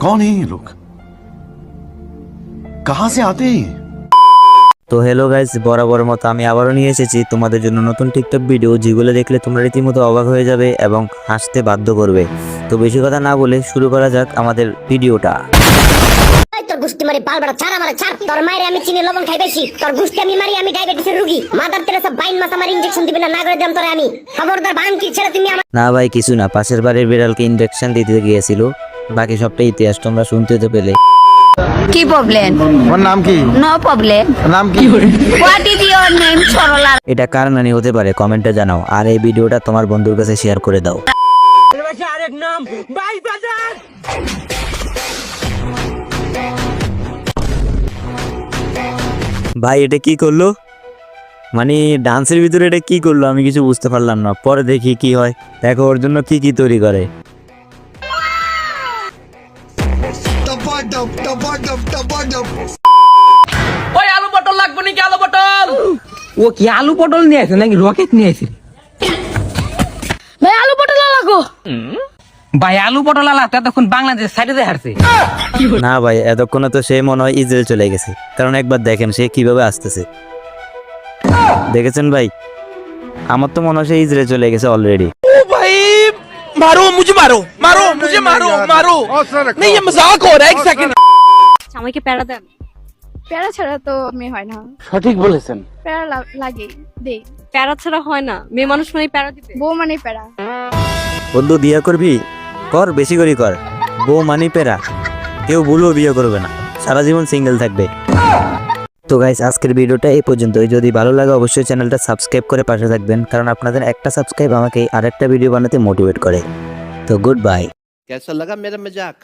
कौन है ये लोग कहां से आते हैं ये? তো হ্যালো গাইস বরাবর মতো আমি আবারও নিয়ে এসেছি তোমাদের জন্য নতুন টিকটক ভিডিও যেগুলো দেখলে তোমরা রীতিমতো অবাক হয়ে যাবে এবং হাসতে বাধ্য করবে তো বেশি কথা না বলে শুরু করা যাক আমাদের ভিডিওটা এই তোর গুষ্টি মারি বাল বেড়া ছাড় আমার ছাড়। তোর মায়ের আমি চিনি লবণ খাই বেশি। তোর গুষ্টি আমি মারি আমি ডায়াবেটিসের রুগী। মাদার তেরে সব বাইন মাস আমার ইনজেকশন দিবে না না করে দিলাম তোরে আমি। খবরদার ভাঙ কি ছেড়ে তুমি আমার না ভাই কিছু না। পাশের বাড়ির বিড়ালকে ইনজেকশন দিতে গিয়েছিল। বাকি সবটাই ইতিহাস তোমরা শুনতে তো পেলে। কি প্রবলেম ওর নাম কি? নো প্রবলেম নাম কি? What is your name Sarala এটা কার নানি হতে পারে? কমেন্টে জানাও। আর এই ভিডিওটা তোমার বন্ধুর কাছে শেয়ার করে দাও। ভাই এটা কি করল? মানে ডান্সের ভিতরে এটা কি করল? আমি কিছু বুঝতে পারলাম না। পরে দেখি কি হয়। দেখো ওর জন্য কি কি তৈরি করে। ওই আলু পটল লাগবে নাকি? আলু পটল। ও কি আলু পটল নিয়ে আসে নাকি? রকেট নিয়ে আসে ভাই আলু পটল লাগো। ভাই আলু পটল আলা তখন বাংলাদেশ সাইডে দিয়ে হারছে না ভাই এতক্ষণে তো সে মনে হয় ইসরায়েল চলে গেছে কারণ একবার দেখেন সে কিভাবে আসতেছে দেখেছেন ভাই আমার তো মনে হয় সে ইসরায়েল চলে গেছে অলরেডি भाई मारो मुझे मारो मारो मुझे मारो मारो नहीं ये मजाक हो रहा है एक सेकंड আমাকে প্যারা দেন প্যারা ছাড়া তো মেয়ে হয় না সঠিক বলেছেন প্যারা লা- লাগে দে প্যারা ছাড়া হয় না মেয়ে মানুষ মানে প্যারা দিবে বউ মানে প্যারা বন্ধু বিয়ে করবি কর, বেশি করে কর। বউ মানি পেরা। কেউ ভুলও বিয়ে করবে না। সারা জীবন সিঙ্গেল থাকবে। তো গাইস আজকের ভিডিওটা এই পর্যন্ত যদি ভালো লাগে, অবশ্যই চ্যানেলটা সাবস্ক্রাইব করে পাশে থাকবেন। কারণ আপনাদের একটা সাবস্ক্রাইব আমাকে আরেকটা ভিডিও বানাতে মোটিভেট করে। তো গুড বাই কেসা লাগা মেরা মজাক